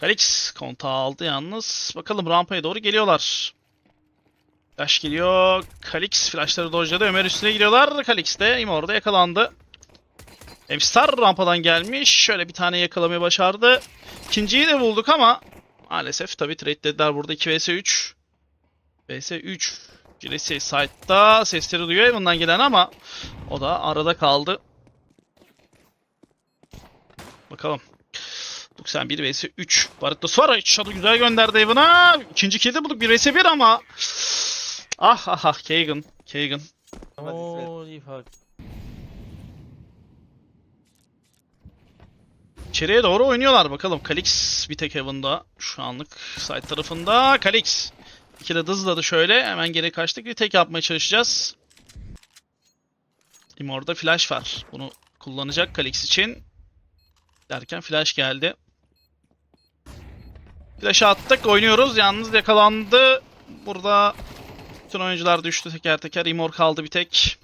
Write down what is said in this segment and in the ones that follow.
Kalix kontağı aldı yalnız. Bakalım rampaya doğru geliyorlar. Flash geliyor. Kalix flashları dojladı. Ömer üstüne gidiyorlar. Kalix de Imor'da yakalandı. Emstar rampadan gelmiş. Şöyle bir tane yakalamayı başardı. İkinciyi de bulduk ama maalesef tabii trade dediler burada 2 vs 3. vs 3. Jiresi side'da sesleri duyuyor Evan'dan gelen ama o da arada kaldı. Bakalım. 91 vs 3. Barretto Suara Shadow güzel gönderdi Evan'a. İkinci kill'i bulduk 1 vs 1 ama. Ah ah ah Kagan. Kagan. İyi fark. İçeriye doğru oynuyorlar bakalım. Kalix bir tek Heaven'da. Şu anlık side tarafında. Kalix. İki de hızladı şöyle. Hemen geri kaçtık. Bir tek yapmaya çalışacağız. Imor'da flash var. Bunu kullanacak Kalix için. Derken flash geldi. Flash'ı attık. Oynuyoruz. Yalnız yakalandı. Burada bütün oyuncular düştü teker teker. Imor kaldı bir tek.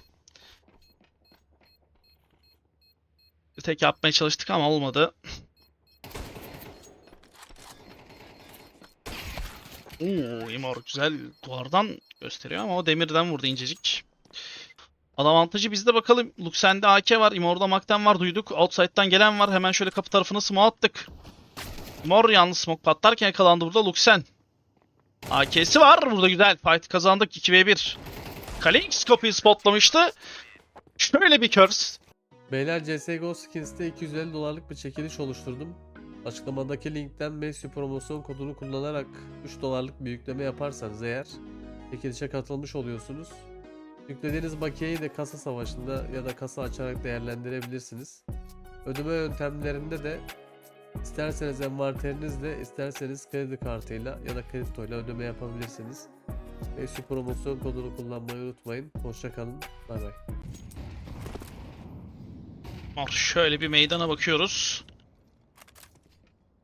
Bir tek yapmaya çalıştık ama olmadı. Oo, Imor güzel duvardan gösteriyor ama o demirden vurdu incecik. Avantajı bizde bakalım. Luxen'de AK var, Imor'da Mak'ten var duyduk. Outside'dan gelen var. Hemen şöyle kapı tarafına smoke attık. Imor yalnız smoke patlarken yakalandı burada Luxen. AK'si var. Burada güzel. Fight kazandık 2v1. Kalix kapıyı spotlamıştı. Şöyle bir curse. Beyler CSGO Skins'te 250 dolarlık bir çekiliş oluşturdum. Açıklamadaki linkten Messi promosyon kodunu kullanarak 3 dolarlık bir yükleme yaparsanız eğer çekilişe katılmış oluyorsunuz. Yüklediğiniz bakiyeyi de kasa savaşında ya da kasa açarak değerlendirebilirsiniz. Ödeme yöntemlerinde de isterseniz envanterinizle isterseniz kredi kartıyla ya da kriptoyla ödeme yapabilirsiniz. Messi promosyon kodunu kullanmayı unutmayın. Hoşçakalın. Bay bay. Şöyle bir meydana bakıyoruz.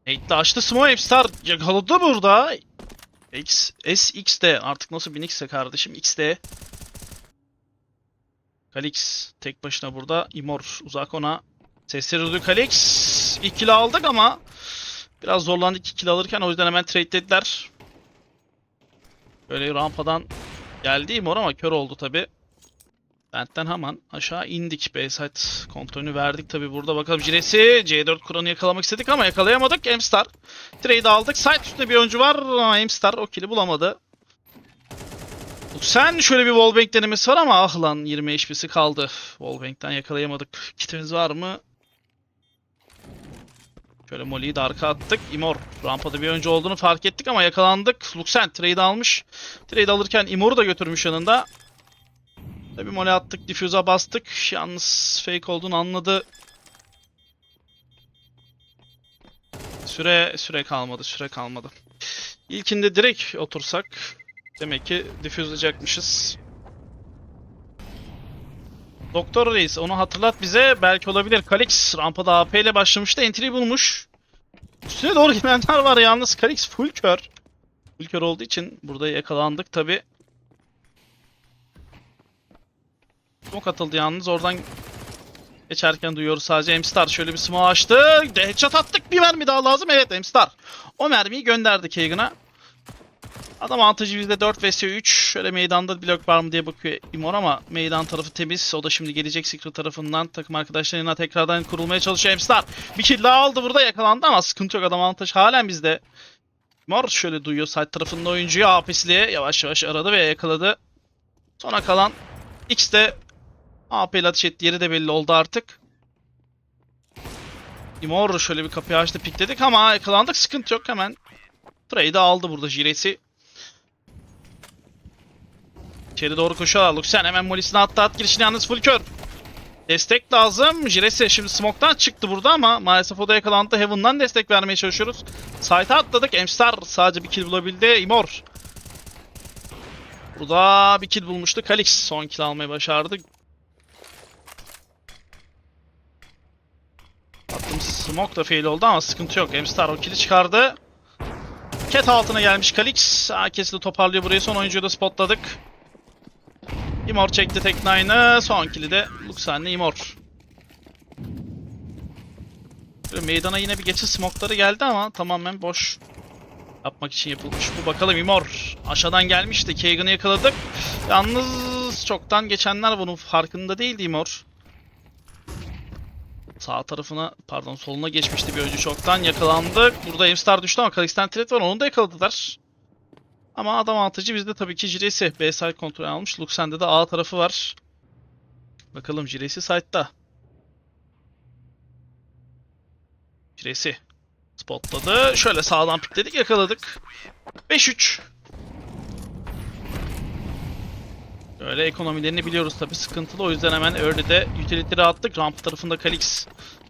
Nate'de açtı Smoke Star yakaladı burada. X, SX'de artık nasıl 1000X'e kardeşim XD. Kalix tek başına burada. Imor uzak ona. Sesleri duydu Kalix. İlk kill aldık ama biraz zorlandık iki kill alırken o yüzden hemen trade dediler. Böyle rampadan geldi Imor ama kör oldu tabi. Bent'ten hemen aşağı indik. Bayside kontrolünü verdik tabi burada. Bakalım Jinesi C4 Kur'an'ı yakalamak istedik ama yakalayamadık. Emstar. Trade aldık. Side üstünde bir oyuncu var ama Emstar o kill'i bulamadı. Sen şöyle bir wallbang denemesi var ama ah lan 20 HP'si kaldı. Wallbang'den yakalayamadık. Kitimiz var mı? Şöyle Molly'yi de arka attık. Imor rampada bir oyuncu olduğunu fark ettik ama yakalandık. Luxen trade almış. Trade alırken Imor'u da götürmüş yanında. Tabii mole attık, diffuse'a bastık. Yalnız fake olduğunu anladı. Süre süre kalmadı, süre kalmadı. İlkinde direkt otursak demek ki diffuse'layacakmışız. Doktor Reis onu hatırlat bize. Belki olabilir. Kalix rampada AP ile başlamıştı. Entry bulmuş. Üstüne doğru gelenler var yalnız. Kalix full kör. Full kör olduğu için burada yakalandık tabi. Smoke atıldı yalnız oradan geçerken duyuyoruz sadece Emstar şöyle bir smoke açtı. Headshot attık bir mermi daha lazım. Evet Emstar. O mermiyi gönderdi Kagan'a. Adam avantajı bizde 4 vs 3. Şöyle meydanda blok var mı diye bakıyor Imor ama meydan tarafı temiz. O da şimdi gelecek Secret tarafından takım arkadaşlarına tekrardan kurulmaya çalışıyor Emstar. Bir kill daha aldı burada yakalandı ama sıkıntı yok adam avantaj halen bizde. Imor şöyle duyuyor side tarafında oyuncuyu AP'sliye yavaş yavaş aradı ve yakaladı. Sona kalan X de AP ile ateş ettiği yeri de belli oldu artık. Imor şöyle bir kapıyı açtı pikledik ama yakalandık sıkıntı yok hemen. Trade aldı burada Jires'i. İçeri doğru koşuyorlar. Luxen hemen molisini attı at girişini yalnız full kör. Destek lazım. Jiresi şimdi smoke'tan çıktı burada ama maalesef o da yakalandı. Heaven'dan destek vermeye çalışıyoruz. Site'a atladık. Emstar sadece bir kill bulabildi. Imor. Burada bir kill bulmuştu. Kalix son kill almayı başardı. Attığım smoke da fail oldu ama sıkıntı yok. Emstar o kill'i çıkardı. Cat altına gelmiş Kalix. AK'si toparlıyor burayı. Son oyuncuyu da spotladık. Imor çekti tek nine'ı. Son kill'i de Luxan'la Imor. Meydana yine bir geçiş smokları geldi ama tamamen boş yapmak için yapılmış. Bu bakalım Imor. Aşağıdan gelmişti. Kagan'ı yakaladık. Yalnız çoktan geçenler bunun farkında değildi Imor. Sağ tarafına pardon soluna geçmişti bir oyuncu çoktan yakalandık. Burada Emstar düştü ama Kalix'ten threat var onu da yakaladılar. Ama adam atıcı bizde tabii ki Jiresi B side kontrol almış. Luxen'de de A tarafı var. Bakalım Jiresi side'da. Jiresi spotladı. Şöyle sağdan pikledik yakaladık. 5-3. Öyle ekonomilerini biliyoruz tabi sıkıntılı o yüzden hemen early'de utility'leri attık. Ramp tarafında Kalix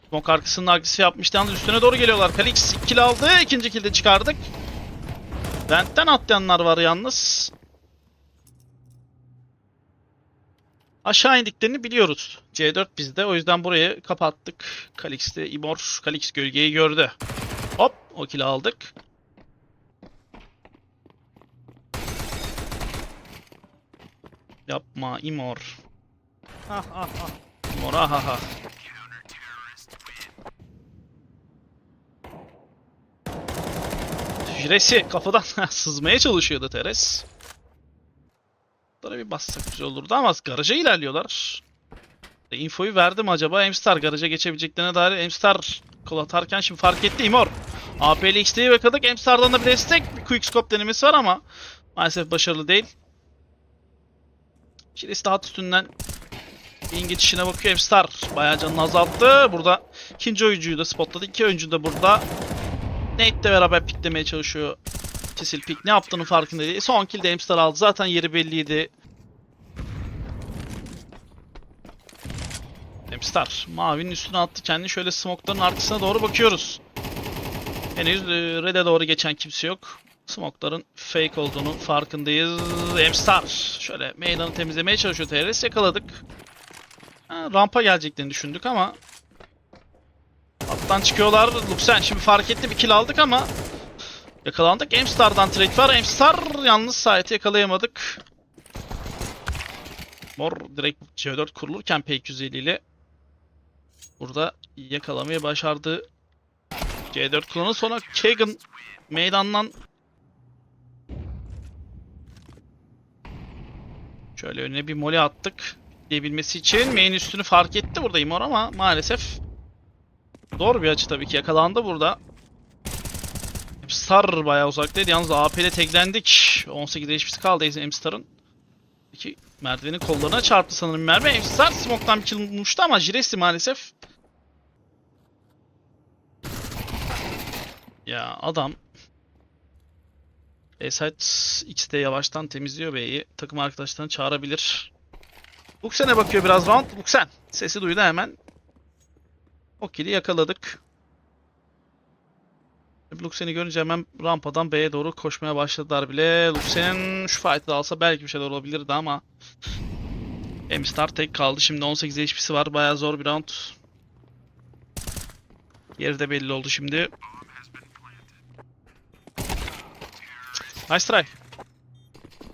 Smoke arkasının agresi yapmıştı yalnız üstüne doğru geliyorlar. Kalix 2 kill aldı. ikinci kill'i de çıkardık. Vent'ten atlayanlar var yalnız. Aşağı indiklerini biliyoruz. C4 bizde o yüzden burayı kapattık. Kalix'te Imor, Kalix gölgeyi gördü. Hop o kill'i aldık. Yapma Imor. Ah ah ah. Imor. Jiresi kafadan sızmaya çalışıyordu Teres. Bunlara bir bassak güzel olurdu ama garaja ilerliyorlar. E, Infoyu verdim acaba Emstar garaja geçebileceklerine dair Emstar kol atarken şimdi fark etti Imor. AP'li XT'yi yakaladık. Emstar'dan da bir destek. Bir quickscope denemesi var ama maalesef başarılı değil. De hat üstünden Beyin geçişine bakıyor Emstar. Bayağı canını azalttı. Burada ikinci oyuncuyu da spotladı. İki oyuncu da burada. Nate de beraber piklemeye çalışıyor. Kesil pik ne yaptığının farkında değil. Son kill de Emstar aldı. Zaten yeri belliydi. Emstar mavinin üstüne attı. Kendi şöyle smoke'ların arkasına doğru bakıyoruz. Henüz e, red'e doğru geçen kimse yok. Smoke'ların fake olduğunu farkındayız. Emstar şöyle meydanı temizlemeye çalışıyor TRS. Yakaladık. Ha, rampa geleceklerini düşündük ama Alttan çıkıyorlar. Luxen şimdi fark etti bir kill aldık ama yakalandık. Emstar'dan trade var. Emstar yalnız site'i yakalayamadık. Mor direkt C4 kurulurken P250 ile burada yakalamayı başardı. C4 kullanı sonra Kagan meydandan şöyle önüne bir mole attık diyebilmesi için main üstünü fark etti burada Imor ama maalesef Zor bir açı tabii ki yakalandı burada. Star bayağı uzaktaydı. Yalnız AP ile teklendik. 18 HP'si kaldı M-Star'ın. İki merdivenin kollarına çarptı sanırım mermi. M-Star smoke'tan bir kill bulmuştu ama Jiresi maalesef. Ya adam A-Side X'de yavaştan temizliyor B'yi. Takım arkadaşlarını çağırabilir. Luxen'e bakıyor biraz round. Luxen sesi duydu hemen. O kill'i yakaladık. Luxen'i görünce hemen rampadan B'ye doğru koşmaya başladılar bile. Luxen şu fight'ı alsa belki bir şeyler olabilirdi ama M-Star tek kaldı. Şimdi 18 HP'si var. Bayağı zor bir round. Yeri de belli oldu şimdi. Nice try.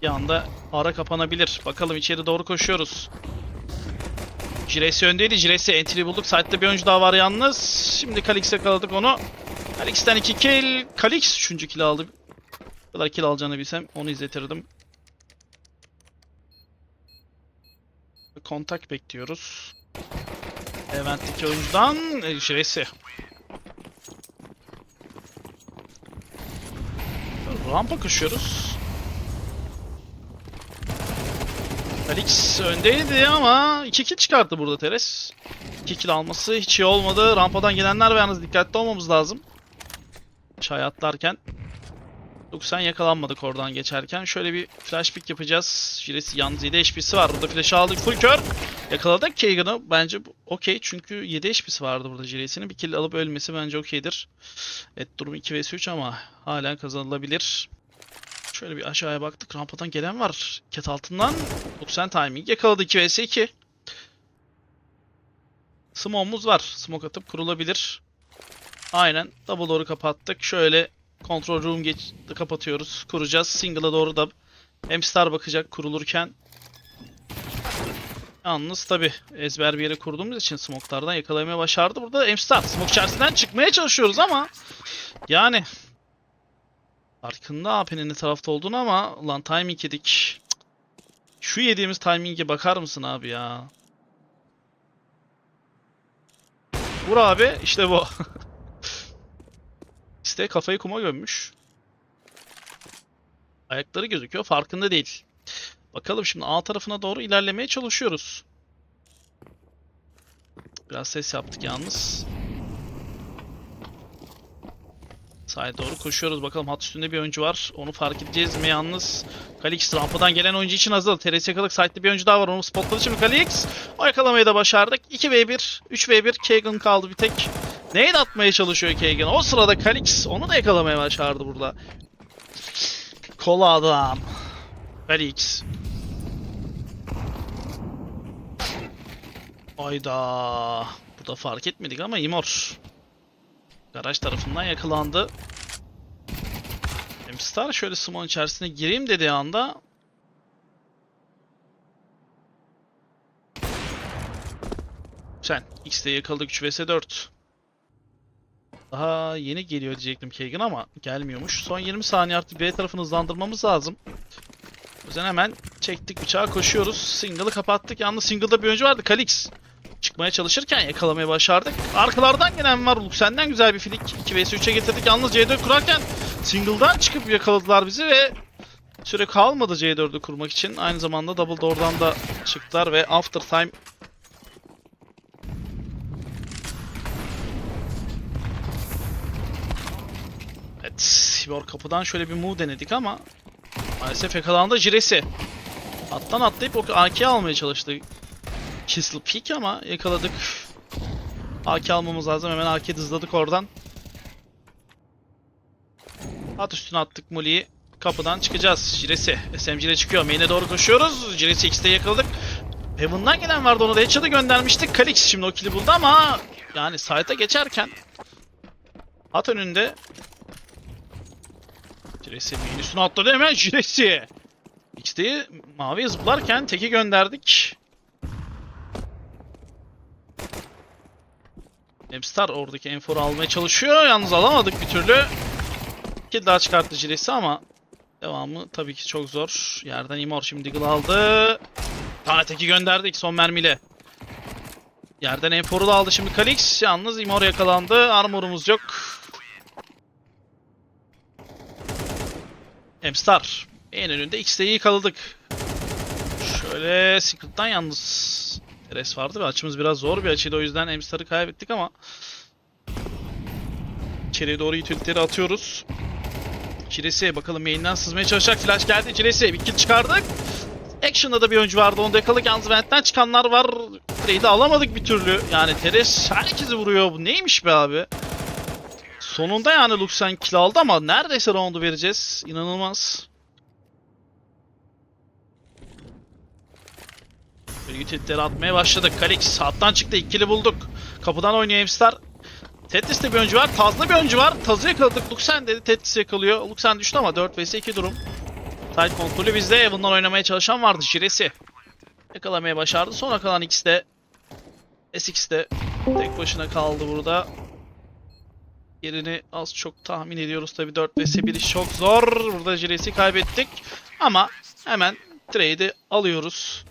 Bir anda ara kapanabilir. Bakalım içeri doğru koşuyoruz. Jiresi öndeydi. Jiresi entry bulduk. Side'da bir oyuncu daha var yalnız. Şimdi Kalix'e yakaladık onu. Kalix'ten 2 kill. Kalix 3. kill aldı. Ne kadar kill alacağını bilsem onu izletirdim. Kontak bekliyoruz. Event'teki oyuncudan e, Jiresi. Rampa koşuyoruz. Felix öndeydi ama 2 kill çıkarttı burada Teres. 2 kill alması hiç iyi olmadı. Rampadan gelenler ve yalnız dikkatli olmamız lazım. Çay atlarken. Luxen yakalanmadık oradan geçerken. Şöyle bir flash pick yapacağız. Jiresi yalnız 7 HP'si var. Burada flash aldık. Full kör. Yakaladık Kagan'ı. Bence okey. Çünkü 7 HP'si vardı burada Jiresi'nin. Bir kill alıp ölmesi bence okeydir. Evet durum 2 vs 3 ama hala kazanılabilir. Şöyle bir aşağıya baktık. Rampadan gelen var. Ket altından. Luxen timing yakaladı 2 vs 2. Smoke'umuz var. Smoke atıp kurulabilir. Aynen. Double door'u kapattık. Şöyle control room geç kapatıyoruz. Kuracağız. Single'a doğru da M-Star bakacak kurulurken. Yalnız tabi ezber bir yere kurduğumuz için smoke'lardan yakalamaya başardı. Burada Emstar smoke içerisinden çıkmaya çalışıyoruz ama yani farkında AP'nin ne tarafta olduğunu ama lan timing yedik. Şu yediğimiz timing'e bakar mısın abi ya? Vur abi işte bu. İşte kafayı kuma gömmüş. Ayakları gözüküyor farkında değil. Bakalım şimdi A tarafına doğru ilerlemeye çalışıyoruz. Biraz ses yaptık yalnız. Sağa doğru koşuyoruz. Bakalım hat üstünde bir oyuncu var. Onu fark edeceğiz mi yalnız? Kalix rampadan gelen oyuncu için hazır. TRS yakalık site'de bir oyuncu daha var. Onu spotladı şimdi Kalix. O yakalamayı da başardık. 2v1, 3v1. Kagan kaldı bir tek. Nade atmaya çalışıyor Kagan. O sırada Kalix onu da yakalamaya başardı burada. Kola adam. Kalix. Ayda. Burada fark etmedik ama Imor. Garaj tarafından yakalandı. Star şöyle Smon içerisine gireyim dediği anda Sen X'de yakaladık 3 vs 4. Daha yeni geliyor diyecektim Kagan ama gelmiyormuş. Son 20 saniye artık B tarafını hızlandırmamız lazım. O yüzden hemen çektik bıçağı koşuyoruz. Single'ı kapattık. Yalnız single'da bir oyuncu vardı. Kalix. Çıkmaya çalışırken yakalamaya başardık. Arkalardan gelen var. Luxen'den güzel bir flick. 2 vs 3'e getirdik. Yalnız C4 kurarken single'dan çıkıp yakaladılar bizi ve süre kalmadı C4'ü kurmak için. Aynı zamanda double door'dan da çıktılar ve after time Evet, Sivor kapıdan şöyle bir move denedik ama maalesef yakalandı Jiresi. Attan atlayıp o AK almaya çalıştı. Kissel Peak ama yakaladık. AK almamız lazım. Hemen AK hızladık oradan. At üstüne attık Muli'yi. Kapıdan çıkacağız. Jiresi. SMG ile çıkıyor. Main'e doğru koşuyoruz. Jiresi X'te yakaladık. Heaven'dan gelen vardı onu da headshot'ı göndermiştik. Kalix şimdi o kill'i buldu ama yani site'a geçerken at önünde Jiresi main üstüne atladı hemen Jiresi. X'teyi mavi zıplarken teki gönderdik. Emstar oradaki enforu almaya çalışıyor. Yalnız alamadık bir türlü. Kill daha çıkarttı Jiresi ama devamı tabii ki çok zor. Yerden Imor şimdi Deagle aldı. Tane teki gönderdik son mermiyle. Yerden enforu da aldı şimdi Kalix. Yalnız Imor yakalandı. Armorumuz yok. Emstar. En önünde X'de iyi kaldık. Şöyle Secret'tan yalnız Teres vardı ve açımız biraz zor bir açıydı o yüzden Emstar'ı kaybettik ama içeriye doğru itülükleri atıyoruz. Ciresi bakalım main'den sızmaya çalışacak. Flash geldi Ciresi. Bir kill çıkardık. Action'da da bir oyuncu vardı. Onu da yakaladık. Yalnız Vent'ten çıkanlar var. Trade'i alamadık bir türlü. Yani Teres herkesi vuruyor. Bu neymiş be abi? Sonunda yani Luxen kill aldı ama neredeyse round'u vereceğiz. İnanılmaz. Böyle atmaya başladık. Kalix hattan çıktı. İkili bulduk. Kapıdan oynuyor Emstar. Tetris'te bir oyuncu var. Taz'da bir oyuncu var. Taz'ı yakaladık. Luxen dedi. Tetris yakalıyor. Luxen düştü ama 4 vs 2 durum. Side kontrolü bizde. Evan'dan oynamaya çalışan vardı. Jiresi. Yakalamaya başardı. Sonra kalan ikisi de SX'de tek başına kaldı burada. Yerini az çok tahmin ediyoruz tabi 4 vs 1 iş çok zor. Burada Jiresi kaybettik. Ama hemen trade'i alıyoruz.